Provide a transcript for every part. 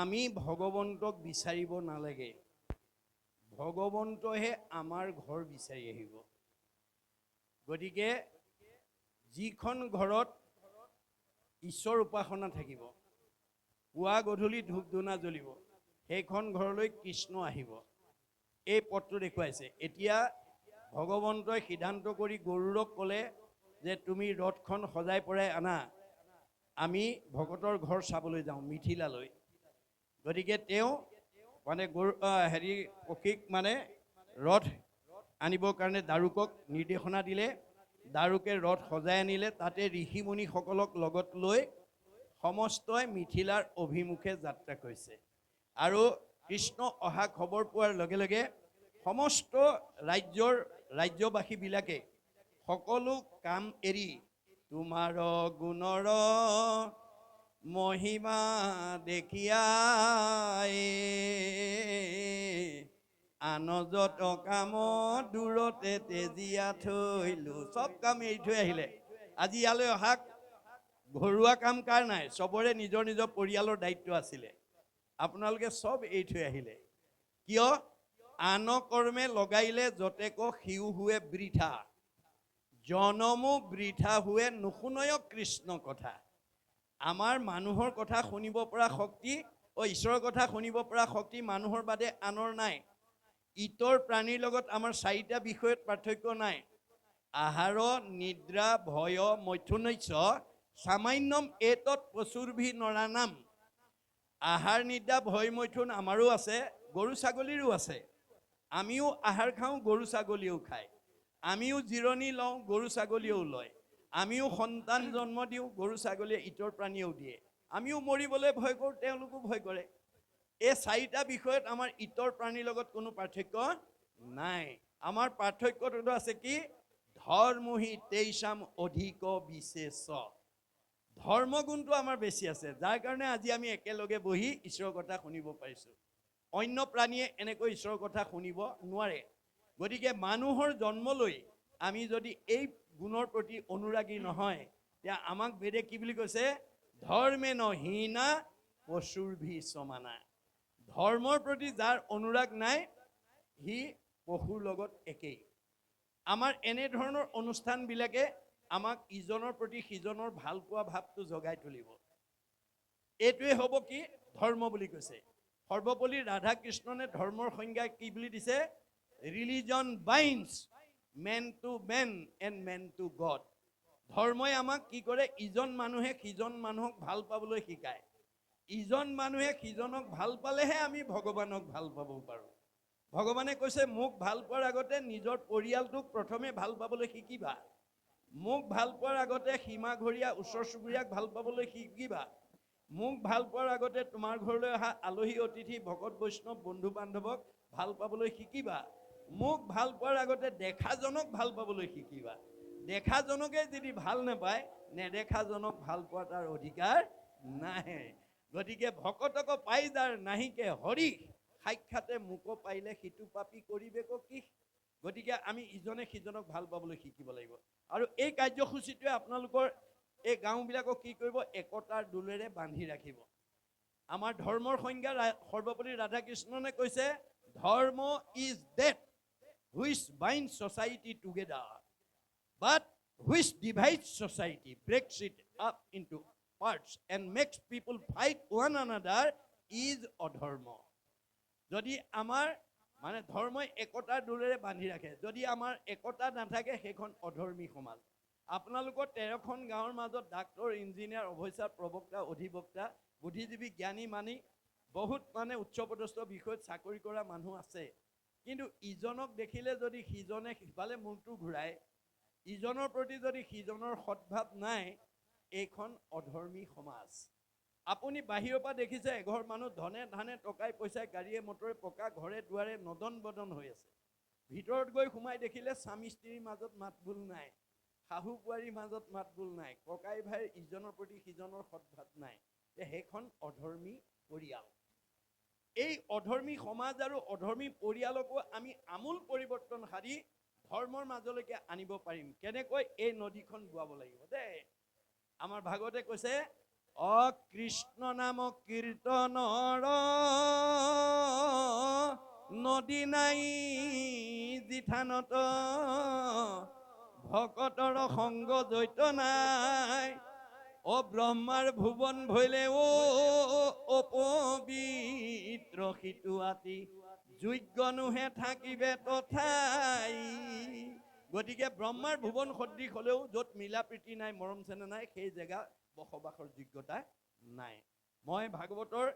আমি ভগৱন্তক বিচাৰিব নালাগে। ভগৱন্তহে আমাৰ ঘৰ বিচাৰি আহিব। গতিকে যিখন ঘৰত ঈশ্বৰ উপাসনা থাকিব পুৱা গধূলি ধূপ ধূনা জ্বলিব সেইখন ঘৰলৈ কৃষ্ণ আহিব। এই পথটো দেখুৱাইছে। এতিয়া ভগৱন্তই সিদ্ধান্ত কৰি গৰুড়ক ক'লে যে তুমি ৰথখন সজাই পৰাই আনা। আমি ভকতৰ ঘৰ চাবলৈ যাওঁ মিথিলালৈ। গতিকে তেওঁ মানে গৰু হেৰি পক্ষীক মানে ৰথ আনিবৰ কাৰণে দাৰুকক নিৰ্দেশনা দিলে। দাৰুকে ৰথ সজাই আনিলে। তাতে ঋষিমুনিসকলক লগত লৈ সমস্তই মিথিলাৰ অভিমুখে যাত্ৰা কৰিছে। আৰু কৃষ্ণ অহা খবৰ পোৱাৰ লগে লগে সমস্ত ৰাজ্যৰ ৰাজ্যবাসীবিলাকে সকলো কাম এৰি তোমাৰ গুণৰ মহিমা দেখিয়াই আন যত কাম দূৰতে তেজীয়া থৈলো। চব কাম এৰি থৈ আহিলে। আজি ইয়ালৈ অহা ঘৰুৱা কাম কাৰ নাই, চবৰে নিজৰ নিজৰ পৰিয়ালৰ দায়িত্ব আছিলে। আপোনালোকে চব এৰি থৈ আহিলে। কিয়? আন কৰ্মে লগাইলে যতেক সিও হুৱে বৃথা। জনমো বৃথা হুৱে নুশুনয় কৃষ্ণ কথা। আমাৰ মানুহৰ কথা শুনিব পৰা শক্তি অ ঈশ্বৰৰ কথা শুনিব পৰা শক্তি মানুহৰ বাদে আনৰ নাই। ইতৰ প্ৰাণীৰ লগত আমাৰ চাৰিটা বিষয়ত পাৰ্থক্য নাই। আহাৰ নিদ্ৰা ভয় মৈথুনস্য সামান্যম এতৎ প্ৰচুৰভি নৰানাম। আহাৰ নিদ্ৰা ভয় মৈথুন আমাৰো আছে গৰু ছাগলীৰো আছে। আমিও আহাৰ খাওঁ গৰু ছাগলীয়েও খায়। আমিও জিৰণি লওঁ গৰু ছাগলীয়েও লয়। আমিও সন্তান জন্ম দিওঁ, গৰু ছাগলীয়ে ইতৰ প্ৰাণীয়েও দিয়ে। আমিও মৰিবলৈ ভয় কৰোঁ, তেওঁলোকো ভয় কৰে। এই চাৰিটা বিষয়ত আমাৰ ইতৰ প্ৰাণীৰ লগত কোনো পাৰ্থক্য নাই। আমাৰ পাৰ্থক্যটো আছে কি? ধৰ্মহি তেইচাম অধিক বিশেষ। ধৰ্মগুণটো আমাৰ বেছি আছে। যাৰ কাৰণে আজি আমি একেলগে বহি ঈশ্বৰৰ কথা শুনিব পাৰিছোঁ। অন্য প্ৰাণীয়ে এনেকৈ ঈশ্বৰৰ কথা শুনিব নোৱাৰে। গতিকে মানুহৰ জন্মলৈ আমি যদি এই গুণৰ প্ৰতি অনুৰাগী নহয়। তেতিয়া আমাক বেদে কি বুলি কৈছে? ধৰ্মে নহীনা পশুৰ ভি সমানা। ধৰ্মৰ প্ৰতি যাৰ অনুৰাগ নাই সি পশুৰ লগত একেই। আমাৰ এনেধৰণৰ অনুষ্ঠানবিলাকে আমাক ইজনৰ প্ৰতি সিজনৰ ভাল পোৱা ভাৱটো জগাই তুলিব। এইটোৱে হ'ব কি? ধৰ্ম বুলি কৈছে। সৰ্বপল্লী ৰাধা কৃষ্ণনে ধৰ্মৰ সংজ্ঞা কি বুলি দিছে? Religion binds man to man and man to God ধৰ্মই আমাক কি কৰে? ইজন মানুহে সিজন মানুহক ভাল পাবলৈ শিকায়। ইজন মানুহে সিজনক ভাল পালেহে আমি ভগৱানক ভাল পাব পাৰোঁ। ভগৱানে কৈছে মোক ভাল পোৱাৰ আগতে নিজৰ পৰিয়ালটোক প্ৰথমে ভাল পাবলৈ শিকিবা। মোক ভাল পোৱাৰ আগতে সীমাঘৰীয়া ওচৰ চুবুৰীয়াক ভাল পাবলৈ শিকিবা। মোক ভাল পোৱাৰ আগতে তোমাৰ ঘৰলৈ অহা আলহী অতিথি ভকত বৈষ্ণৱ বন্ধু বান্ধৱক ভাল পাবলৈ শিকিবা। মোক ভাল পোৱাৰ আগতে দেখাজনক ভাল পাবলৈ শিকিবা। দেখাজনকে যদি ভাল নাপায় নেদেখাজনক ভাল পোৱা তাৰ অধিকাৰ নাই গতিকে ভকতক পাই যাৰ নাহিকে হৰি সাক্ষাতে মোকো পাৰিলে সিটো পাপি কৰিবে ক? গতিকে আমি ইজনে সিজনক ভাল পাবলৈ শিকিব লাগিব। আৰু এই কাৰ্যসূচীটোৱে আপোনালোকৰ এই গাঁওবিলাকক কি কৰিব? একতাৰ দোলেৰে বান্ধি ৰাখিব। আমাৰ ধৰ্মৰ সংজ্ঞা সৰ্বপল্লী ৰাধাকৃষ্ণনে কৈছে dharma is that which bind society together but which divides society, breaks it up into parts, and makes people fight one another is অধৰ্ম যদি আমাৰ মানে ধৰ্মই একতাৰ দোলেৰে বান্ধি ৰাখে যদি আমাৰ একতা নাথাকে সেইখন অধৰ্মী সমাজ আপোনালোকৰ তেৰখন গাঁৱৰ মাজত ডাক্তৰ ইঞ্জিনিয়াৰ অৱশ্যা প্ৰবক্তা অধিবক্তা বুদ্ধিজীৱী জ্ঞানী মানি বহুত মানে উচ্চপদস্থ বিষয়ত চাকৰি কৰা মানুহ আছে কিন্তু ইজনক দেখিলে যদি সিজনে সিফালে মূৰটো ঘূৰায় ইজনৰ প্ৰতি যদি সিজনৰ সদ্ভাৱ নাই এইখন অধৰ্মী সমাজ। আপুনি বাহিৰৰ পৰা দেখিছে এঘৰ মানুহ ধনে ধানে টকাই পইচাই গাড়ীয়ে মটৰে পকা ঘৰে দুৱাৰে নদন বদন হৈ আছে। ভিতৰত গৈ সোমাই দেখিলে স্বামী স্ত্ৰীৰ মাজত মাতবোল নাই শাহু বোৱাৰীৰ মাজত মাতবোল নাই ককাই ভাইৰ ইজনৰ প্ৰতি সিজনৰ সদ্ভাৱ নাই। সেইখন অধৰ্মী পৰিয়াল। এই অধৰ্মী সমাজ আৰু অধৰ্মী পৰিয়ালকো আমি আমূল পৰিৱৰ্তন সাৰি ধৰ্মৰ মাজলৈকে আনিব পাৰিম। কেনেকৈ এই নদীখন বোৱাব লাগিব দেই আমাৰ ভাগৱতে কৈছে, অকৃষ্ণ নাম কীৰ্তনৰ নদী নাই জিঠানত ভকতৰ সংগ জৈত নাই। অ ব্ৰহ্মাৰ ভুৱন ভৈলে অ অপবিত্ৰ সিটো আতি যোগ্যনোহে থাকিবে তথাই। গতিকে ব্ৰহ্মাৰ ভুৱন সদৃশ হলেও য'ত মিলা প্ৰীতি নাই মৰম চেনেহ নাই সেই জেগা বসবাসৰ যোগ্যতা নাই। মই ভাগৱতৰ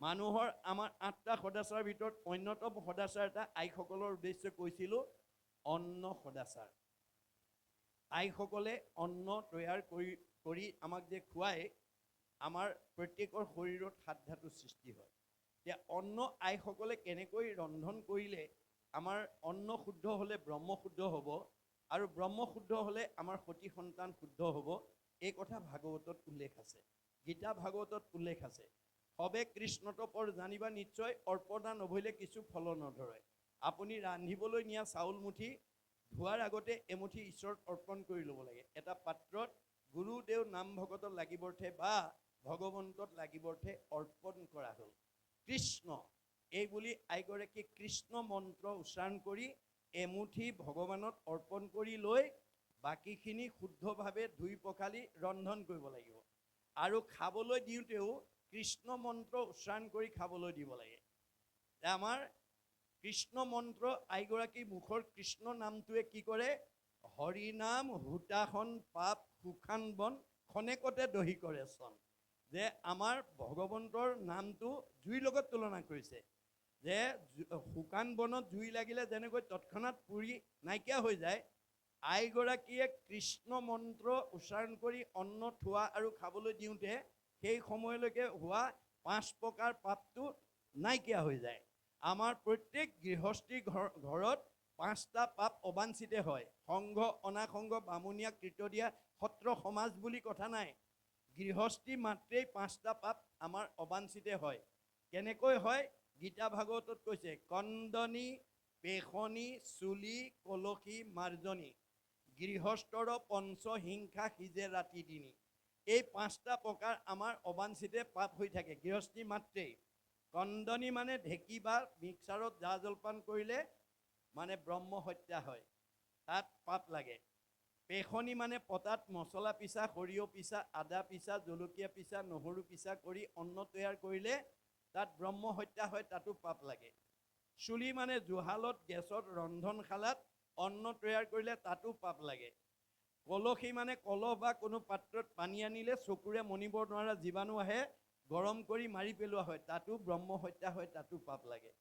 মানুহৰ আমাৰ আঠটা সদাচাৰৰ ভিতৰত অন্যতম সদাচাৰ এটা আইসকলৰ উদ্দেশ্যে কৈছিলোঁ অন্ন সদাচাৰ। আইসকলে অন্ন তৈয়াৰ কৰি কৰি আমাক যে খুৱাই আমাৰ প্ৰত্যেকৰ শৰীৰত সাত ধাতু সৃষ্টি হয়। এতিয়া অন্ন আইসকলে কেনেকৈ ৰন্ধন কৰিলে আমাৰ অন্ন শুদ্ধ হ'লে ব্ৰহ্ম শুদ্ধ হ'ব আৰু ব্ৰহ্ম শুদ্ধ হ'লে আমাৰ সতি সন্তান শুদ্ধ হ'ব এই কথা ভাগৱতত উল্লেখ আছে। গীতা ভাগৱতত উল্লেখ আছে। সবে কৃষ্ণত পৰ জানিবা নিশ্চয় অৰ্পণা নভৰিলে কিছু ফল নধৰে। আপুনি ৰান্ধিবলৈ নিয়া চাউল মুঠি ধোৱাৰ আগতে এমুঠি ঈশ্বৰত অৰ্পণ কৰি ল'ব লাগে। এটা পাত্ৰত গুৰুদেৱ নাম ভকতত লাগিবৰ্থে বা ভগৱন্তত লাগিবৰ্থে অৰ্পণ কৰা হ'ল। কৃষ্ণ, এই বুলি আইগৰাকী কৃষ্ণ মন্ত্ৰ উচ্চাৰণ কৰি এমুঠি ভগৱানত অৰ্পণ কৰি লৈ বাকীখিনি শুদ্ধভাৱে ধুই পখালি ৰন্ধন কৰিব লাগিব। আৰু খাবলৈ দিওঁতেও কৃষ্ণ মন্ত্ৰ উচ্চাৰণ কৰি খাবলৈ দিব লাগে। আমাৰ কৃষ্ণ মন্ত্ৰ আইগৰাকী মুখৰ কৃষ্ণ নামটোৱে কি কৰে? হৰিনাম হুতাসন পাপ সুখান বন খনেকতে দহি কৰে চন। যে আমাৰ ভগৱন্তৰ নামটো জুইৰ লগত তুলনা কৰিছে। যে শুকান বনত জুই লাগিলে যেনেকৈ তৎক্ষণাত পুৰি নাইকিয়া হৈ যায় আইগৰাকীয়ে কৃষ্ণ মন্ত্ৰ উচ্চাৰণ কৰি অন্ন থোৱা আৰু খাবলৈ দিওঁতে সেই সময়লৈকে হোৱা পাঁচ প্ৰকাৰ পাপটো নাইকিয়া হৈ যায়। আমাৰ প্ৰত্যেক গৃহস্থী ঘৰ ঘৰত পাঁচটা পাপ অবাঞ্ছিতে হয়। সংঘ অনাসংগ বামুণীয়া, কৃতদীয়া সত্ৰ সমাজ বুলি কথা নাই। গৃহস্থী মাত্ৰেই পাঁচটা পাপ আমাৰ অবাঞ্ছিতে হয়। কেনেকৈ হয়? গীতা ভাগৱতত কৈছে, কন্দনী পেশনী চুলি, কলসী, মাৰ্জনী। গৃহস্থৰ পঞ্চ হিংসা সিজে ৰাতি দিনি। এই পাঁচটা প্ৰকাৰ আমাৰ অবাঞ্ছিতে পাপ হৈ থাকে, গৃহস্থী মাত্ৰেই। কন্দনী মানে ঢেঁকী বা মিক্সাৰত জা জলপান কৰিলে মানে ব্ৰহ্ম হত্যা হয়। তাত পাপ লাগে। পেশনী মানে পতাত মছলা পিছা সৰিয়হ পিছা আদা পিছা জলকীয়া পিছা নহৰু পিছা কৰি অন্ন তৈয়াৰ কৰিলে তাত ব্ৰহ্ম হত্যা হয় তাতো পাপ লাগে। চুলি মানে জুহালত গেছত ৰন্ধনশালাত অন্ন তৈয়াৰ কৰিলে তাতো পাপ লাগে। কলসী মানে কলহ বা কোনো পাত্ৰত পানী আনিলে চকুৰে মনিব নোৱাৰা জীৱাণু আহে গৰম কৰি মাৰি পেলোৱা হয় তাতো ব্ৰহ্ম হত্যা হয় তাতো পাপ লাগে।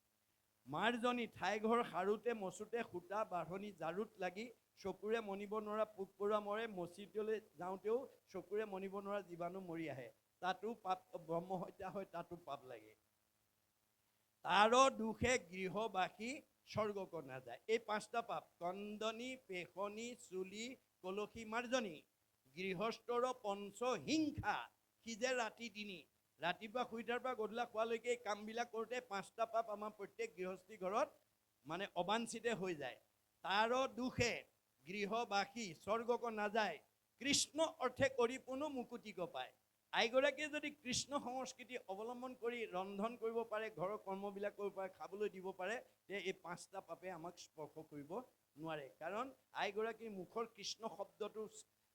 মাৰজনী ঠাইঘৰ সাৰোতে মচোতে সূতা বাঢ়নি জাৰুত লাগি চকুৰে মনিব নোৱাৰা পোক পৰুৱা মৰে মচিবলৈ যাওঁতেও চকুৰে মনিব নোৱাৰা জীৱাণু মৰি আহে। তাতো পাপ ব্ৰহ্ম হত্যা হয় তাতো পাপ লাগে। তাৰ দুখে গৃহবাসী স্বৰ্গক নাযায়। এই পাঁচটা পাপ কন্দনী পেশনী চুলি কলসী মাৰ্জনী। গৃহস্থৰ পঞ্চ হিংসা সিজে ৰাতি তিনি ৰাতিপুৱা শুই উঠাৰ পৰা গধূলা খোৱালৈকে এই কামবিলাক কৰোঁতে পাঁচটা পাপ আমাৰ প্ৰত্যেক গৃহস্থী ঘৰত মানে অবাঞ্ছিতে হৈ যায়। তাৰ দুখে গৃহবাসী স্বৰ্গক নাযায় কৃষ্ণ অৰ্থে কৰি কোনো মুকুতিক পায়। আইগৰাকীয়ে যদি কৃষ্ণ সংস্কৃতি অৱলম্বন কৰি ৰন্ধন কৰিব পাৰে ঘৰৰ কৰ্মবিলাক কৰিব পাৰে খাবলৈ দিব পাৰে তে এই পাঁচটা পাপে আমাক স্পৰ্শ কৰিব নোৱাৰে। কাৰণ আইগৰাকীৰ মুখৰ কৃষ্ণ শব্দটো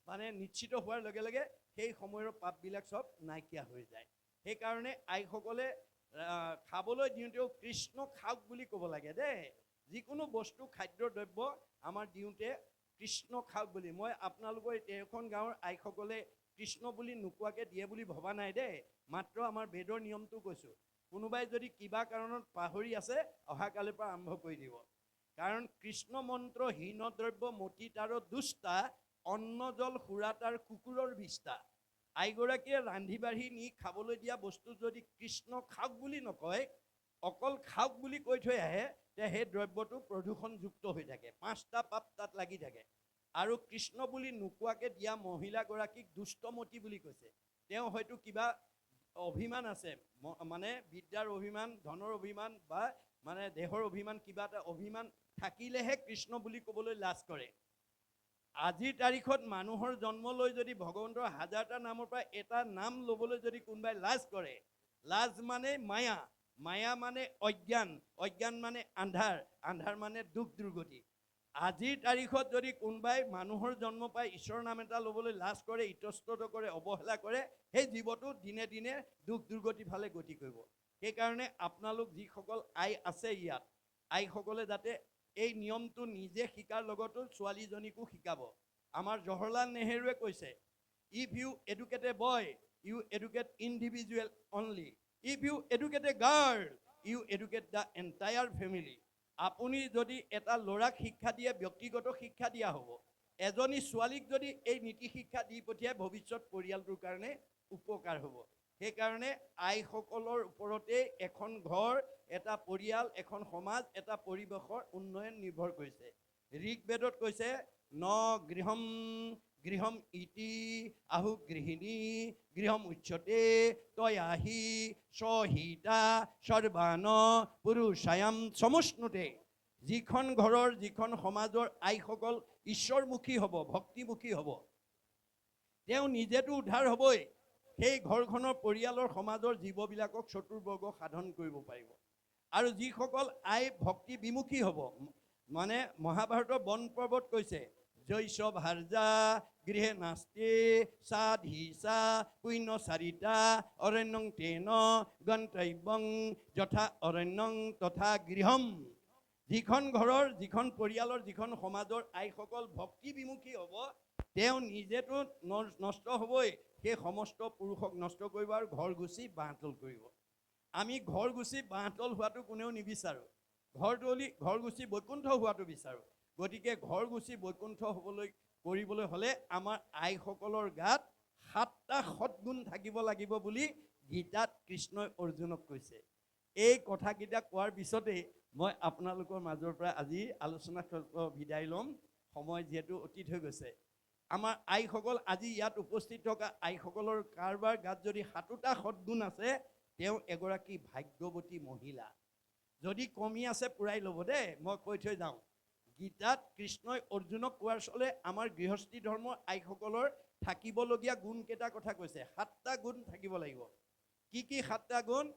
মানে নিশ্চিত হোৱাৰ লগে লগে সেই সময়ৰ পাপবিলাক চব নাইকিয়া হৈ যায়। সেইকাৰণে আইসকলে খাবলৈ দিওঁতেও কৃষ্ণ খাওক বুলি ক'ব লাগে দেই। যিকোনো বস্তু খাদ্য দ্ৰব্য আমাৰ দিওঁতে কৃষ্ণ খাওক বুলি। মই আপোনালোকৰ তেৰখন গাঁৱৰ আইসকলে কৃষ্ণ বুলি নোকোৱাকৈ দিয়ে বুলি ভবা নাই দেই। মাত্ৰ আমাৰ বেদৰ নিয়মটো কৈছোঁ। কোনোবাই যদি কিবা কাৰণত পাহৰি আছে অহাকালিৰ পৰা আৰম্ভ কৰি দিব। কাৰণ কৃষ্ণ মন্ত্ৰ হীন দ্ৰব্য মতি তাৰ দুষ্টা অন্ন জল সুৰা তাৰ কুকুৰৰ বিষ্টা আইগৰাকীয়ে ৰান্ধি বাঢ়ি নি খাবলৈ দিয়া বস্তু যদি কৃষ্ণ খাওক বুলি নকয় অকল খাওক বুলি কৈ থৈ আহে তে সেই দ্ৰব্যটো প্ৰদূষণযুক্ত হৈ থাকে পাঁচটা পাপ তাত লাগি থাকে। আৰু কৃষ্ণ বুলি নোকোৱাকৈ দিয়া মহিলাগৰাকীক দুষ্টমতী বুলি কৈছে। তেওঁ হয়তো কিবা অভিমান আছে মানে বিদ্যাৰ অভিমান ধনৰ অভিমান বা মানে দেহৰ অভিমান কিবা এটা অভিমান থাকিলেহে কৃষ্ণ বুলি ক'বলৈ লাজ কৰে। আজিৰ তাৰিখত মানুহৰ জন্ম লৈ যদি ভগৱন্তৰ হাজাৰটা নামৰ পৰা এটা নাম ল'বলৈ যদি কোনোবাই লাজ কৰে, লাজ মানে মায়া মায়া মানে অজ্ঞান অজ্ঞান মানে আন্ধাৰ আন্ধাৰ মানে দুখ দুৰ্গতি। আজিৰ তাৰিখত যদি কোনোবাই মানুহৰ জন্ম পাই ঈশ্বৰৰ নাম এটা ল'বলৈ লাজ কৰে, ইতস্তত কৰে, অৱহেলা কৰে, সেই জীৱটো দিনে দিনে দুখ দুৰ্গতিৰ ফালে গতি কৰিব। সেইকাৰণে আপোনালোক যিসকল আই আছে ইয়াত, আইসকলে যাতে এই নিয়মটো নিজে শিকাৰ লগতো ছোৱালীজনীকো শিকাব। আমাৰ জৱাহৰলাল নেহেৰুৱে কৈছে if you educate a boy you educate individual only if you educate a girl you educate the entire family আপুনি যদি এটা ল'ৰাক শিক্ষা দিয়ে ব্যক্তিগত শিক্ষা দিয়া হ'ব। এজনী ছোৱালীক যদি এই নীতি শিক্ষা দি পঠিয়াই ভৱিষ্যত পৰিয়ালটোৰ কাৰণে উপকাৰ হ'ব। সেইকাৰণে আইসকলৰ ওপৰতেই এখন ঘৰ এটা পৰিয়াল এখন সমাজ এটা পৰিৱেশৰ উন্নয়ন নিৰ্ভৰ কৰিছে। ঋকবেদত কৈছে ন গৃহম গৃহম ইতি আহু গৃহিণী গৃহম উচ্চতে তয়াহি স্বহিতা সৰ্বান পুৰুষায়াম সমষ্ণুতে। যিখন ঘৰৰ যিখন সমাজৰ আইসকল ঈশ্বৰমুখী হ'ব ভক্তিমুখী হ'ব তেওঁ নিজেতো উদ্ধাৰ হ'বই। সেই ঘৰখনৰ পৰিয়ালৰ সমাজৰ জীৱবিলাকক চতুৰ্বৰ্গ সাধন কৰিব পাৰিব। আৰু যিসকল আই ভক্তি বিমুখী হ'ব মানে মহাভাৰতৰ বন পৰ্বত কৈছে জৈশ ভাৰ্যা গৃহে নাস্তি সাধীচা পুণ্য চাৰিতা অৰণ্যং তেন গন্তব্যং যথা অৰণ্যং তথা গৃহম। যিখন ঘৰৰ যিখন পৰিয়ালৰ যিখন সমাজৰ আইসকল ভক্তি বিমুখী হ'ব তেওঁ নিজেতো নষ্ট হ'বই। সেই সমস্ত পুৰুষক নষ্ট কৰিব আৰু ঘৰ গুচি বাঁহতল কৰিব। আমি ঘৰ গুচি বাঁহতল হোৱাটো কোনেও নিবিচাৰোঁ। ঘৰ তলি ঘৰ গুচি বৈকুণ্ঠ হোৱাটো বিচাৰোঁ। গতিকে ঘৰ গুচি বৈকুণ্ঠ হ'বলৈ কৰিবলৈ হ'লে আমাৰ আইসকলৰ গাত সাতটা সৎগুণ থাকিব লাগিব বুলি গীতাত কৃষ্ণই অৰ্জুনক কৈছে। এই কথাকেইটা কোৱাৰ পিছতেই মই আপোনালোকৰ মাজৰ পৰা আজি আলোচনা বিদায় ল'ম। সময় যিহেতু অতীত হৈ গৈছে। আমাৰ আইসকল আজি ইয়াত উপস্থিত থকা আইসকলৰ কাৰোবাৰ গাত যদি সাতোটা সৎগুণ আছে, তেওঁ এগৰাকী ভাগ্যৱতী মহিলা। যদি কমি আছে, পূৰাই ল'ব দেই। মই কৈ থৈ যাওঁ। গীতাত কৃষ্ণই অৰ্জুনক কোৱাৰ চলে আমাৰ গৃহস্থী ধৰ্মৰ আইসকলৰ থাকিবলগীয়া গুণকেইটা কথা কৈছে। সাতটা গুণ থাকিব লাগিব। কি কি সাতটা গুণ?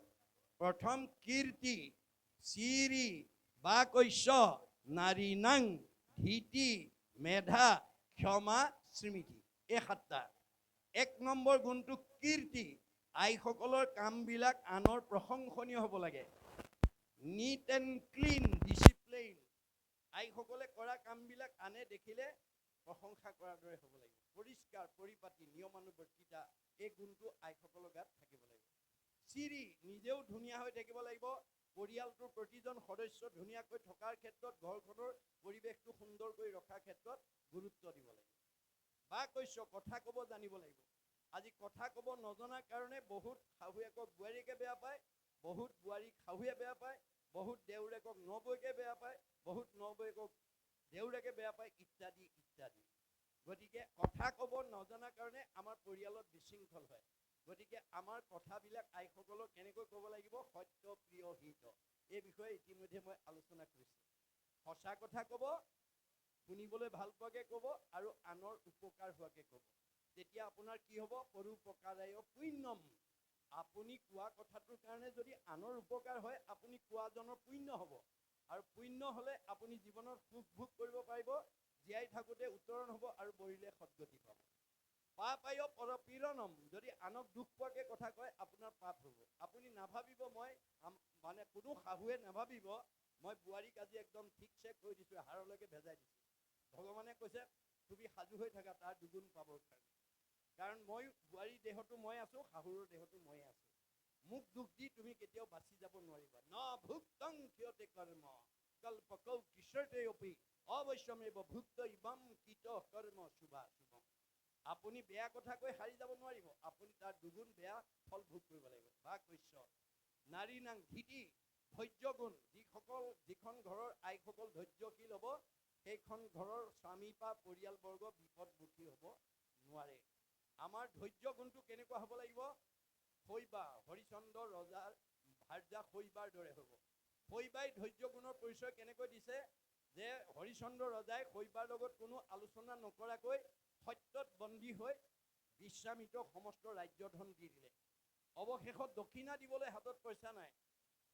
প্ৰথম কীৰ্তি, চিৰি, বা কৈশ্য, নাৰী নাং, ধীতি, মেধা, ক্ষমা স্মৃতি এই সাতটা। এক নম্বৰ গুণটো কীৰ্তি। আইসকলৰ কামবিলাক আনৰ প্ৰশংসনীয় হ'ব লাগে। নিট এণ্ড ক্লিন ডিচিপ্লিন আইসকলে কৰা কামবিলাক আনে দেখিলে প্ৰশংসা কৰাৰ দৰে হ'ব লাগিব। পৰিষ্কাৰ পৰিপাতি নিয়মানুৱৰ্তিতা এই গুণটো আইসকলৰ গাত থাকিব লাগিব। চিৰি নিজেও ধুনীয়া হৈ থাকিব লাগিব। পৰিয়ালটোৰ প্ৰতিজন সদস্য ধুনীয়াকৈ থকাৰ ক্ষেত্ৰত ঘৰখনৰ পৰিৱেশটো সুন্দৰ কৰি ৰখাৰ ক্ষেত্ৰত গুৰুত্ব দিব লাগিব। বা কৈছ কথা ক'ব জানিব লাগিব। আজি কথা ক'ব নজনাৰ কাৰণে বহুত শাহুৱেকক বোৱাৰীয়েকে বেয়া পায় বহুত বোৱাৰীক শাহুৱে বেয়া পায় বহুত দেউৰেকক নবৌকে বেয়া পায় বহুত নবৌয়েকক দেউৰেকে বেয়া পায় ইত্যাদি ইত্যাদি। গতিকে কথা ক'ব নজনাৰ কাৰণে আমাৰ পৰিয়ালত বিশৃংখল হয়। গতিকে আমাৰ কথাবিলাক আইসকলক কেনেকৈ ক'ব লাগিব? সত্য প্ৰিয় হিত। এই বিষয়ে ইতিমধ্যে মই আলোচনা কৰিছোঁ। সঁচা কথা ক'ব শুনিবলৈ ভাল পোৱাকৈ ক'ব আৰু আনৰ উপকাৰ হোৱাকৈ ক'ব। তেতিয়া আপোনাৰ কি হ'ব? পৰোপকাৰায় পুণ্যম। আপুনি কোৱা কথাটোৰ কাৰণে যদি আনৰ উপকাৰ হয় আপুনি কোৱাজনৰ পুণ্য হ'ব। আৰু পুণ্য হ'লে আপুনি জীৱনত সুখ ভোগ কৰিব পাৰিব জীয়াই থাকোঁতে উত্তৰণ হ'ব আৰু মৰিলে সদগতি পাব। পাপায় পৰপীড়নম। যদি আনক দুখ পোৱাকৈ কথা কয় আপোনাৰ পাপ হ'ব। আপুনি নাভাবিব মই মানে কোনো শাহুৱে নাভাবিব মই বোৱাৰীক আজি একদম ঠিকছে কৈ দিছোঁ হাড়লৈকে ভেজাই দিছোঁ। ভগৱানে কৈছে তুমি সাজু হৈ থাকা তাৰ দুগুণ পাবৰ কাৰণে। কাৰণ মই বোৱাৰীৰ দেহতো মই আছোঁ শাহুৰৰ দেহতো ময়ে আছোঁ। মোক দুখ দি তুমি কেতিয়াও বাচি যাব নোৱাৰিবা। ন ভুক্তং ক্ষয়তে কৰ্ম। কল্পকৌ কিশোৰতে অপি। অৱশ্যমেব ভুক্ত ইমাম কীট কৰ্ম শুভা শুভম। আপুনি বেয়া কথা কৈ হাৰি যাব নোৱাৰিব। আপুনি তাৰ দুগুণ বেয়া ফল ভোগ কৰিব লাগিব। বা কৈছ নাৰী নাং ধীতি ধৈৰ্য গুণ যিসকল যিখন ঘৰৰ আইসকল ধৈৰ্যশীল হ'ব সেইখন ঘৰৰ স্বামী বা পৰিয়ালবৰ্গ বিপদমুখী হ'ব নোৱাৰে। আমাৰ ধৈৰ্য গুণটো কেনেকুৱা হ'ব লাগিব? শৈবা হৰিচন্দ্ৰ ৰজাৰ ভাৰ্যা শৈবাৰ দৰে হ'ব। শৈবাই ধৈৰ্য গুণৰ পৰিচয় কেনেকৈ দিছে? যে হৰিচন্দ্ৰ ৰজাই শৈবাৰ লগত কোনো আলোচনা নকৰাকৈ সত্যত বন্দী হৈ বিশ্বামিত্ৰক সমস্ত ৰাজ্যধন দি দিলে। অৱশেষত দক্ষিণা দিবলৈ হাতত পইচা নাই।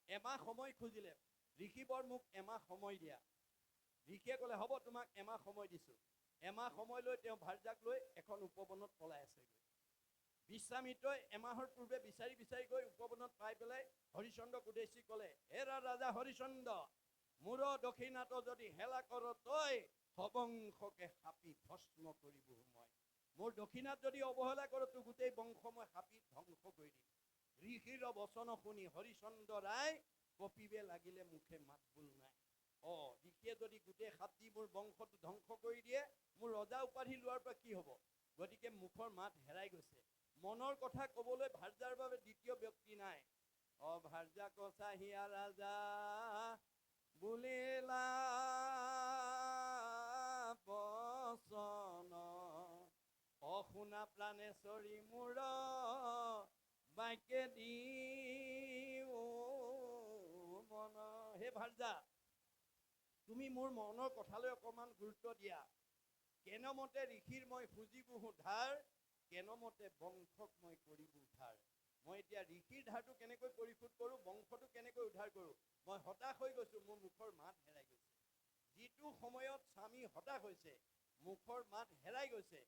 এমাহ সময় খুজিলে। ঋষিবৰ মোক এমাহ সময় দিয়া। ঋষিয়ে ক'লে হ'ব তোমাক এমাহ সময় দিছোঁ। এমাহ সময় লৈ তেওঁ ভাৰ্যাক লৈ এখন উপবনত পলাই আছেগৈ। বিশ্বামিত্ৰই এমাহৰ পূৰ্বে বিচাৰি বিচাৰি গৈ উপবনত পাই পেলাই হৰিচন্দ্ৰক উদ্দেশ্যি ক'লে হেৰা ৰাজা হৰিচন্দ্ৰ মূৰ দক্ষিণাটো যদি হেলা কৰ তই সবংশকে সাপি ভস্ম কৰিব মই। মোৰ দক্ষিণাত যদি অৱহেলা কৰ তোৰ গোটেই বংশ মই সাপি ধ্বংস কৰি দিম। ঋষিৰ বচন শুনি হৰিচন্দ্ৰ ৰায় কপিবে লাগিলে মুখে মাত বোল নাই। অ ঋষিয়ে যদি গোটেই দি মোৰ বংশটো ধ্বংস কৰি দিয়ে মোৰ ৰজা উপাধি লোৱাৰ পৰা কি হ'ব? গতিকে মুখৰ মাত হেৰাই গৈছে। মনৰ কথা ক'বলৈ ভাৰ্যাৰ বাবে দ্বিতীয় ব্যক্তি নাই। অ ভাৰ্যা কচাহিয়া ৰাজা বুলিলা বচন। অশুনা প্ৰাণেশ্বৰী মূৰ বাক্যে দি মন। হে ভাৰ্যা তুমি মোৰ মনৰ কথালৈ অকণমান গুৰুত্ব দিয়া। কেনমতে ঋষিৰ মই খুজিবো ধাৰ কেনমতে বংশক মই কৰিব উদ্ধাৰ মই এতিয়া ঋষিৰ ধাৰটো কেনেকৈ পৰিশোধ কৰোঁ বংশটো কেনেকৈ উদ্ধাৰ কৰোঁ মই হতাশ হৈ গৈছোঁ মোৰ মুখৰ মাত হেৰাই গৈছে। যিটো সময়ত স্বামী হতাশ হৈছে মুখৰ মাত হেৰাই গৈছে।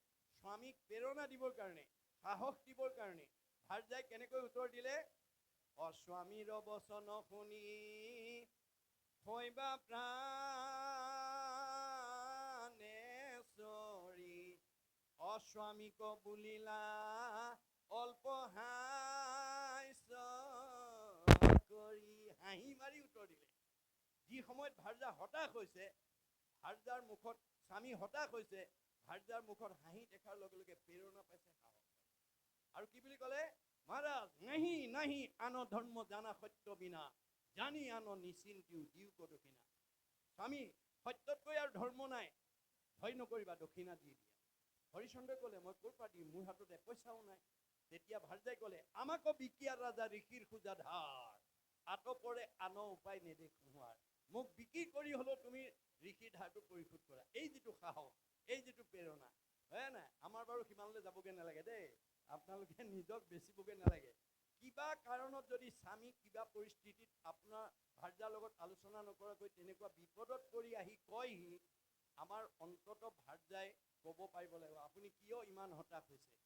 স্বামীক প্ৰেৰণা দিবৰ কাৰণে সাহস দিবৰ কাৰণে। ভাৰ্যাই কেনেকৈ উত্তৰ দিলে? অস্বামীৰ বচন শুনি শৈবা প্ৰাণেশ্বৰী অস্বামীক বুলিলা অল্প হাস্য কৰি হাঁহি মাৰি উত্তৰ দিলে। যি সময়ত ভাৰ্যা হতাশ হৈছে, ভাৰ্যাৰ মুখত স্বামী হতাশ হৈছে, ভাৰ্যাৰ মুখত হাঁহি দেখাৰ লগে লগে প্ৰেৰণা পাইছে সাহস আৰু কি বুলি ক'লে, মহাৰাজ, নাহি নাহি আন ধৰ্ম জানা সত্য বিনা। জানি আন নিচিন্তিও দিও দক্ষিণা। স্বামী, সত্যতকৈ আৰু ধৰ্ম নাই। ভয় নকৰিবা, দক্ষিণা দি দিয়া। হৰিচন্দ্ৰই ক'লে, মই ক'ৰ পৰা দিম? মোৰ হাতত পইচাও নাই। তেতিয়া ভাৰ্যাই ক'লে, আমাকো বিকিয়াৰ ৰাজা ঋষিৰ খোজা ধাৰ আতপৰে আন উপায় নেদেখো হোৱাৰ। মোক বিক্ৰী কৰি হ'লেও তুমি ঋষিৰ ধাৰটো পৰিশোধ কৰা। এই যিটো সাহস, এই যিটো প্ৰেৰণা হয় নাই? আমাৰ বাৰু সিমানলৈ যাবগৈ নালাগে দেই। আপোনালোকে নিজক বেচিবগৈ নালাগে। কিবা কাৰণত যদি স্বামী কিবা পৰিস্থিতিত আপোনাৰ ভাৰ্যাৰ লগত আলোচনা নকৰাকৈ তেনেকুৱা বিপদত পৰি আহি কয়হি আমাৰ অন্তত ভাৰ্যাই ক'ব পাৰিব লাগিব আপুনি কিয় ইমান হতাশ হৈছে?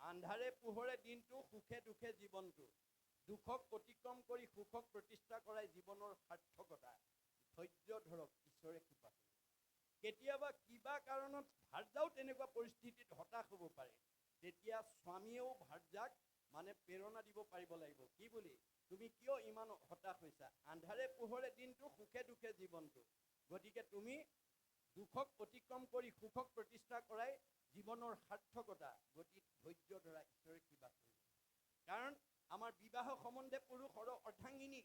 আন্ধাৰে পোহৰে দিনটো সুখে দুখে জীৱনটো। দুখক অতিক্ৰম কৰি সুখক প্ৰতিষ্ঠা কৰাই জীৱনৰ সাৰ্থকতা। ধৈৰ্য ধৰক ঈশ্বৰে কৃপা কৰিব কেতিয়াবা কিবা কাৰণত ভাৰ্যাও তেনেকুৱা পৰিস্থিতিত হতাশ হ'ব পাৰে। তেতিয়া স্বামীয়েও ভাৰ্যাক মানে প্ৰেৰণা দিব পাৰিব লাগিব। কি বুলি? তুমি কিয় ইমান হতাশ হৈছা? আন্ধাৰে পোহৰে দিনটো সুখে দুখে জীৱনটো। গতিকে তুমি দুখক অতিক্ৰম কৰি সুখক প্ৰতিষ্ঠা কৰাই জীৱনৰ সাৰ্থকতা গতিকে ধৈৰ্য ধৰা ঈশ্বৰে কিবা কৰিব। কাৰণ আমাৰ বিবাহ সম্বন্ধে পুৰুষৰ অৰ্ধাংগিনী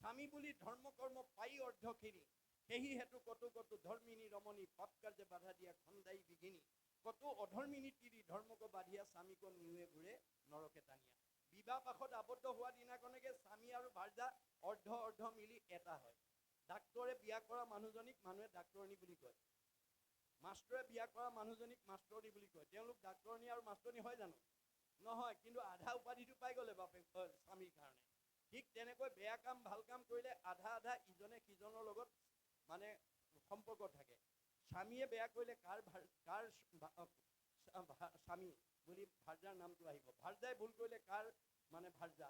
স্বামী বুলি ধৰ্ম কৰ্ম পাই অৰ্ধখিনি সেহি হেতু কতো কতো ধৰ্মিনী ৰমণী পাপ কাৰ্যে বাধা দিয়া খন্দাই বিঘিনী। কতো অধৰ্মিনী তিৰি ধৰ্মক বাধিয়া স্বামীক নিউৱে ঘূৰে নৰকে টানিয়া। বিবাহ পাশত আবদ্ধ হোৱা দিনাখনকে স্বামী আৰু ভাৰ্যা অৰ্ধ অৰ্ধ মিলি এটা হয়। ডাক্তৰে বিয়া কৰা মানুহজনীক মানুহে ডাক্তৰণী বুলি কয়। মাষ্টৰে বিয়া কৰা মানুহজনীক মাষ্টৰণী বুলি কয়। তেওঁলোক ডাক্তৰণী আৰু মাষ্টৰণী হয় জানো? নহয় কিন্তু আধা উপাধিটো পাই গ'লে বাপেক স্বামীৰ কাৰণে। ঠিক তেনেকৈ বেয়া কাম ভাল কাম কৰিলে আধা আধা ইজনে সিজনৰ লগত মানে সম্পৰ্ক থাকে। স্বামীয়ে বেয়া কৰিলে কাৰ কাৰ স্বামী বুলি ভাৰ্যাৰ নামটো আহিব। ভাৰ্যাই ভুল কৰিলে কাৰ মানে ভাৰ্যা?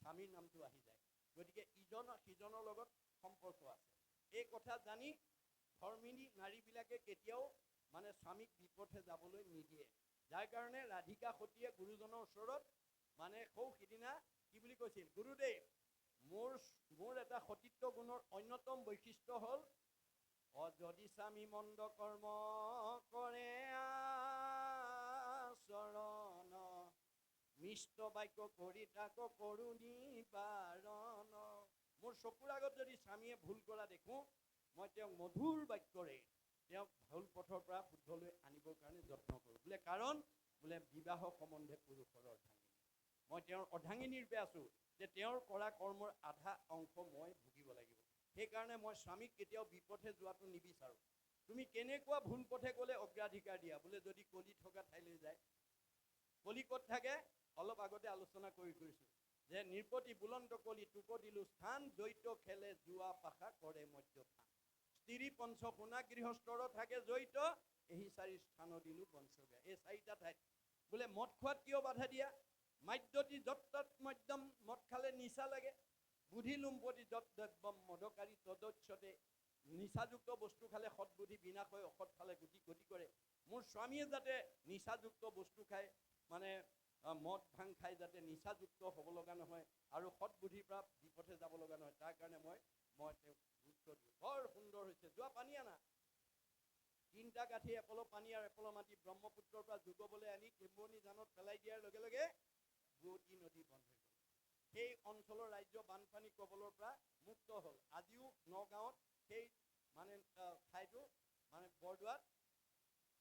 স্বামীৰ নামটো আহি যায়। গতিকে ইজনৰ সিজনৰ লগত সম্পৰ্ক আছে। এই কথা জানি ধৰ্মিনী নাৰীবিলাকে কেতিয়াও মানে স্বামীক বিপথে যাবলৈ নিদিয়ে। যাৰ কাৰণে ৰাধিকা সতীয়ে গুৰুজনৰ ওচৰত মানে সৌ সিদিনা কি বুলি কৈছিল? গুৰুদেৱ মোৰ মোৰ এটা সতীত্ব গুণৰ অন্যতম বৈশিষ্ট্য হ'ল যদি স্বামী মন্দ কৰ্ম কৰে আচৰণ। মিষ্ট বাক্য কৰি তাক কৰুণী বাৰণ। মোৰ চকুৰ আগত যদি স্বামীয়ে ভুল কৰা দেখোঁ মই তেওঁক মধুৰ বাক্যৰে তেওঁক ভুল পথৰ পৰা শুদ্ধলৈ আনিবৰ কাৰণে যত্ন কৰোঁ। বোলে কাৰণ বোলে বিবাহ সম্বন্ধে পুৰুষৰ অৰ্ধাংগিনী মই তেওঁৰ অৰ্ধাংগিনী ৰূপে আছোঁ যে তেওঁৰ কৰা কৰ্মৰ আধা অংশ মই ভুগিব লাগিব। সেইকাৰণে মই স্বামীক কেতিয়াও বিপথে যোৱাটো নিবিচাৰোঁ। তুমি কেনেকুৱা ভুল পথে গ'লে অগ্ৰাধিকাৰ দিয়া? বোলে যদি কলি থকা ঠাইলৈ যায়। কলি ক'ত থাকে? অলপ আগতে আলোচনা কৰি কৰিছোঁ যে নিৰ্পতি বুলন্ত কলি টোক দিলো স্থান দ্বৈত খেলে যোৱা পাশা কৰে মদ্যপান। স্ত্ৰী পঞ্চ সোণা গৃহস্থৰ থাকে জড়িত এই চাৰি স্থান দিলো পঞ্চগা এই চাৰিটা ঠাইত। বোলে মদ খোৱাত কিয় বাধা দিয়া? মাদ্যতি যত তত মদ্যম মদ খালে নিচা লাগে। বুদ্ধি লুম্পতি যত দ্ৰব্যম মদকাৰী তদচ্ছতে নিচাযুক্ত বস্তু খালে সৎবুদ্ধি বিনাশ হৈ অসৎ ফালে গতি গতি কৰে। মোৰ স্বামীয়ে যাতে নিচাযুক্ত বস্তু খায় মানে মদ ভাং খাই যাতে নিচাযুক্ত হ'ব লগা নহয় আৰু সৎবুদ্ধিৰ পৰা বিপথে যাব লগা নহয় তাৰ কাৰণে মই মই তেওঁক গুৰুত্ব দিওঁ। বৰ সুন্দৰ হৈছে। যোৱা পানী আনা। তিনিটা গাঁঠি এপল পানী আৰু এপল মাটি ব্ৰহ্মপুত্ৰৰ পৰা যোগবলৈ আনি কেম্বনি জানত পেলাই দিয়াৰ লগে লগে বুৱতী নদী বন্ধ হৈ গ'ল। সেই অঞ্চলৰ ৰাজ্য বানপানী কবলৰ পৰা মুক্ত হ'ল। আজিও নগাঁৱত সেই মানে ঠাইটো মানে বৰদোৱাত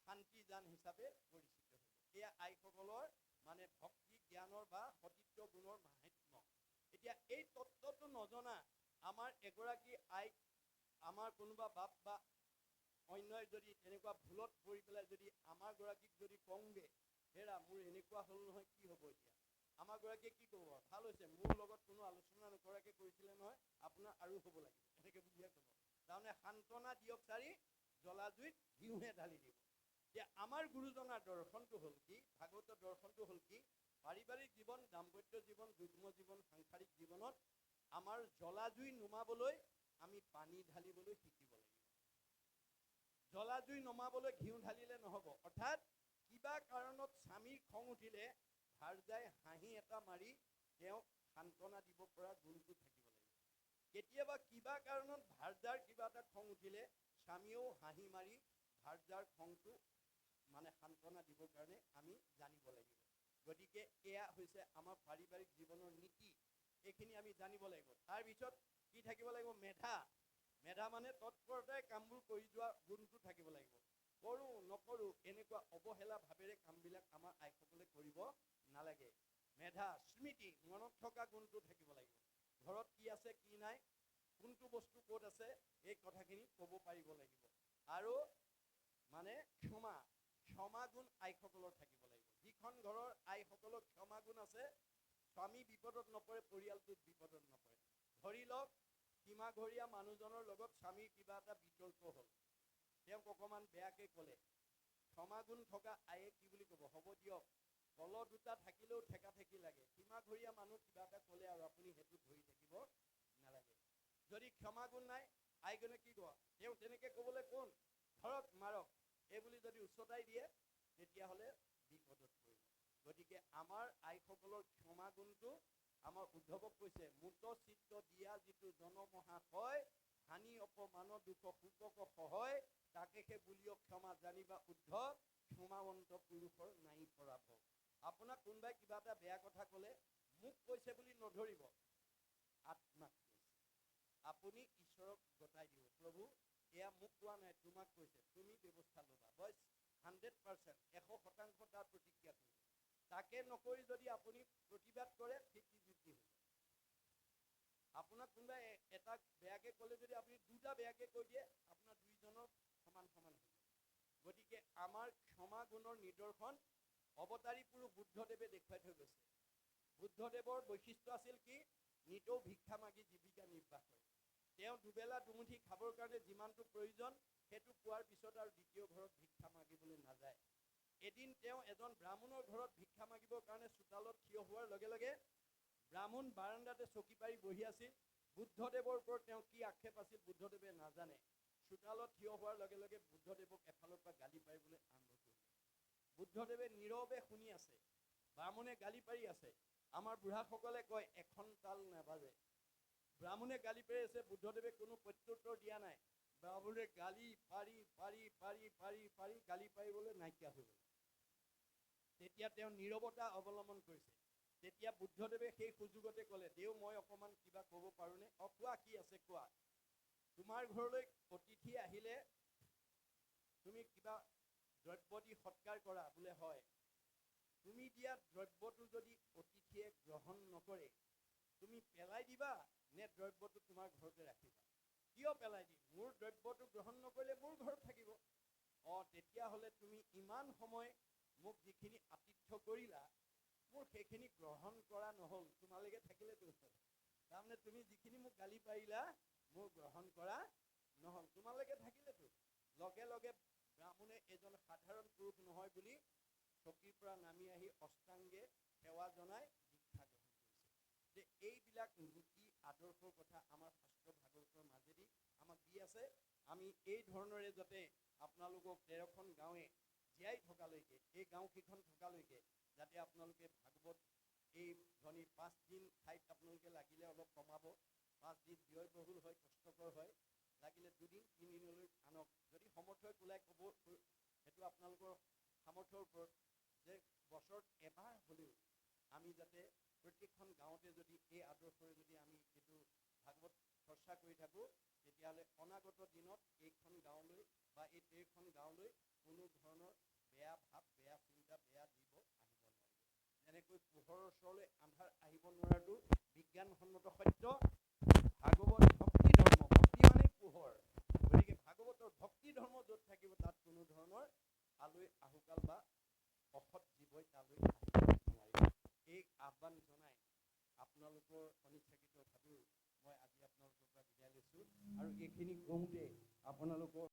শান্তিজান হিচাপে পৰিচিত হৈ গ'ল এয়া আইসকলৰ মানে ভক্তি জ্ঞানৰ বা সতীত্ব গুণৰ মাহাত্ম্য। এতিয়া এই তত্ত্বটো নজনা আমাৰ এগৰাকী আইক আমাৰ কোনোবা বাপ বা অন্যই যদি তেনেকুৱা ভুলত পৰি পেলাই যদি আমাৰ গৰাকীক যদি কওঁগৈ হেৰা মোৰ এনেকুৱা হ'ল নহয় কি হ'ব এতিয়া? আমাৰ গৰাকীয়ে কি ক'ব? ভাল হৈছে মোৰ লগত কোনো আলোচনা নকৰাকৈ কৰিছিলে নহয় আপোনাৰ আৰু হ'ব লাগিব। এনেকৈ বুলিহে ক'ব। তাৰমানে সান্তনা দিয়ক চাৰি জ্বলা জুইত ঘিউহে ঢালি দিব। এতিয়া আমাৰ গুৰুজনাৰ দৰ্শনটো হ'ল কি ভাগৱতৰ দৰ্শনটো হ'ল কি পাৰিবাৰিক জীৱন দাম্পত্য জীৱন যুগ্ম জীৱন সাংসাৰিক জীৱনত আমাৰ জ্বলা জুই নুমাবলৈ আমি পানী ঢালিবলৈ শিকিব লাগিব। জ্বলা জুই নমাবলৈ ঘিউ ঢালিলে নহ'ব। অৰ্থাৎ কিবা কাৰণত স্বামীৰ খং উঠিলে ভাৰজাই হাঁহি এটা মাৰি তেওঁক সান্তনা দিব পৰা গুণটো থাকিব লাগিব। কেতিয়াবা কিবা কাৰণত ভাৰজাৰ কিবা এটা খং উঠিলে স্বামীয়েও হাঁহি মাৰি ভাৰজাৰ খংটো মানে সান্তনা দিবৰ কাৰণে আমি জানিব লাগিব। গতিকে এয়া হৈছে আমাৰ পাৰিবাৰিক জীৱনৰ নীতি এইখিনি আমি জানিব লাগিব। তাৰপিছত কি থাকিব লাগিব? মেধা। মেধা মানে তৎপৰতাই কামবোৰ কৰি যোৱা গুণটো থাকিব লাগিব। কৰোঁ নকৰোঁ এনেকুৱা অৱহেলা ভাৱেৰে কামবিলাক আমাৰ আইসকলে কৰিব নালাগে। মেধা স্মৃতি মনত থকা গুণটো থাকিব লাগিব। ঘৰত কি আছে কি নাই কোনটো বস্তু ক'ত আছে এই কথাখিনি ক'ব পাৰিব লাগিব। আৰু মানে ক্ষমা ক্ষমা গুণ আইসকলৰ থাকিব লাগিব। যিখন ঘৰৰ আইসকলৰ ক্ষমা গুণ আছে স্বামী বিপদত নপৰে পৰিয়ালটোত বিপদত নপৰে। ধৰি লওক সীমাঘৰীয়া মানুহজনৰ লগত স্বামীৰ কিবা এটা বিতৰ্ক হ'ল। তেওঁক অকণমান বেয়াকৈ ক'লে ক্ষমাগুণ থকা আয়ে কি বুলি ক'ব? হ'ব দিয়ক কল দুটা থাকিলেও ঠেকা ঠেকি লাগে। সীমাঘৰীয়া মানুহ কিবা এটা ক'লে আৰু আপুনি সেইটো ধৰি থাকিব নালাগে। যদি ক্ষমাগুণ নাই আইজনে কি ক'ব তেওঁ তেনেকৈ ক'বলৈ কোন? ধৰক মাৰক এই বুলি যদি উচতাই দিয়ে তেতিয়াহ'লে বিপদত পৰিব। গতিকে আমাৰ আইসকলৰ ক্ষমাগুণটো আমাৰ উদ্ধৱক কৈছে মূত চিত্ত দিয়া যিটো জনমহাশয় হানি অপমান দুখ শোকক সহয় তাকে সেই বুলিও ক্ষমা জানিবা উদ্ধৱ ক্ষমাৱন্ত পুৰুষৰ নাই পৰাভৱ। আপোনাক কোনোবাই কিবা এটা বেয়া কথা ক'লে মোক কৈছে বুলি নধৰিব। আত্মাক কৈছে। আপুনি ঈশ্বৰক গতাই দিব। প্ৰভু এয়া মোক কোৱা নাই তোমাক কৈছে। তুমি ব্যৱস্থা ল'বা। বয়স হাণ্ড্ৰেড পাৰ্চেণ্ট এশ শতাংশ তাৰ প্ৰতিক্ৰিয়া কৰিব তাকে নকৰি যদি আপুনি প্ৰতিবাদ কৰে ফিফটি ফিফটি হৈ যাব আপোনাক কোনোবাই এটা বেয়াকৈ ক'লে যদি আপুনি দুটা বেয়াকৈ কৈ দিয়ে আপোনাৰ দুইজনৰ সমান সমান গতিকে আমাৰ ক্ষমা গুণৰ নিদৰ্শন অৱতাৰী পুৰুষ বুদ্ধদেৱে দেখুৱাই থৈ গৈছে। বুদ্ধদেৱৰ বৈশিষ্ট্য আছিল কি? নিতৌ ভিক্ষা মাগি জীৱিকা নিৰ্বাহ কৰে। তেওঁ দুবেলা দুমুঠি খাবৰ কাৰণে যিমানটো প্ৰয়োজন সেইটো পোৱাৰ পিছত আৰু দ্বিতীয় ঘৰত ভিক্ষা মাগিবলৈ নাযায়। এদিন তেওঁ এজন ব্ৰাহ্মণৰ ঘৰত ভিক্ষা মাগিবৰ কাৰণে চোতালত থিয় হোৱাৰ লগে লগে ব্ৰাহ্মণ বাৰাণ্ডাতে চকী পাৰি বহি আছিল। বুদ্ধদেৱৰ ওপৰত তেওঁ কি আক্ষেপ আছিল বুদ্ধদেৱে নাজানে। চোতালত থিয় হোৱাৰ লগে লগে বুদ্ধদেৱক এফালৰ পৰা গালি পাৰিবলৈ আৰম্ভ কৰিলে। বুদ্ধদেৱে নীৰৱে শুনি আছে ব্ৰাহ্মণে গালি পাৰি আছে। আমাৰ বুঢ়াসকলে কয় এখন তাল নাবাজে। ব্ৰাহ্মণে গালি পাৰি আছে বুদ্ধদেৱে কোনো প্ৰত্যুত্তৰ দিয়া নাই। ব্ৰাহ্মণে গালি পাৰি পাৰি পাৰি পাৰি পাৰি গালি পাৰিবলৈ নাইকিয়া হৈ গ'ল। তেতিয়া তেওঁ নীৰৱতা অৱলম্বন কৰিছে। তেতিয়া বুদ্ধদেৱে সেই সুযোগতে ক'লে দেও মই অকণমান কিবা ক'ব পাৰোঁনে? অঁ কোৱা কি আছে কোৱা? তোমাৰ ঘৰলৈ অতিথি আহিলে তুমি কিবা দ্ৰব্য দি সৎকাৰ কৰা বোলে হয়। তুমি দিয়া দ্ৰব্যটো যদি অতিথিয়ে গ্ৰহণ নকৰে তুমি পেলাই দিবা নে দ্ৰব্যটো তোমাৰ ঘৰতে ৰাখিবা? কিয় পেলাই দিম? মোৰ দ্ৰব্যটো গ্ৰহণ নকৰিলে মোৰ ঘৰত থাকিব। অঁ তেতিয়াহ'লে তুমি ইমান সময় মোক যিখিনি আতিথ্য কৰিলা মোৰ সেইখিনি গ্ৰহণ কৰা নহ'ল। তোমালোকে থাকিলেতো তাৰমানে তুমি যিখিনি মোক গালি পাৰিলা মোৰ গ্ৰহণ কৰা নহ'ল। তোমালোকে থাকিলেতো। লগে লগে ব্ৰাহ্মণে এজন সাধাৰণ পুৰুষ নহয় বুলি চকীৰ পৰা নামি আহি অষ্টাংগে সেৱা জনাই দীক্ষা গ্ৰহণ কৰিছে। যে এইবিলাক নীতি আদৰ্শৰ কথা আমাৰ শাস্ত্ৰ ভাগৱতৰ মাজেদি আমাক দি আছে। আমি এই ধৰণৰে যাতে আপোনালোকক তেৰখন গাঁৱে জীয়াই থকালৈকে এই গাঁওকেইখন থকালৈকে যাতে আপোনালোকে ভাগৱত এই ধনী পাঁচদিন ঠাইত আপোনালোকে লাগিলে অলপ কমাব। ব্যয়বহুল হয় কষ্টকৰ হয় লাগিলে দুদিন তিনিদিনলৈ আনক। যদি সমৰ্থই কোলাই ক'ব সেইটো আপোনালোকৰ সামৰ্থ্যৰ ওপৰত যে বছৰত এবাৰ হ'লেও আমি যাতে প্ৰত্যেকখন গাঁৱতে যদি এই আদৰ্শৰে যদি আমি এইটো ভাগৱত চৰ্চা কৰি থাকোঁ তেতিয়াহ'লে অনাগত দিনত এইখন গাঁৱলৈ বা এই তেৰখন গাঁৱলৈ কোনো ধৰণৰ বেয়া ভাৱ বেয়া চিন্তা বেয়া জীৱ আহিব নোৱাৰিব। যেনেকৈ পোহৰৰ ওচৰলৈ আন্ধাৰ আহিব নোৱাৰাটো বিজ্ঞানসন্মত সত্য ভাগৱত ভক্তি ধৰ্ম ভক্তি মানেই পোহৰ গতিকে ভাগৱতৰ ভক্তি ধৰ্ম য'ত থাকিব তাত কোনো ধৰণৰ আলৈ আহুকাল বা অসৎ জীৱই তালৈ নোৱাৰিব। এই আহ্বান জনাই আপোনালোকৰ অনিচ্ছাকৃত মই আজি আপোনালোকৰ পৰা বিদায় লৈছোঁ। আৰু এইখিনি কওঁতে আপোনালোকৰ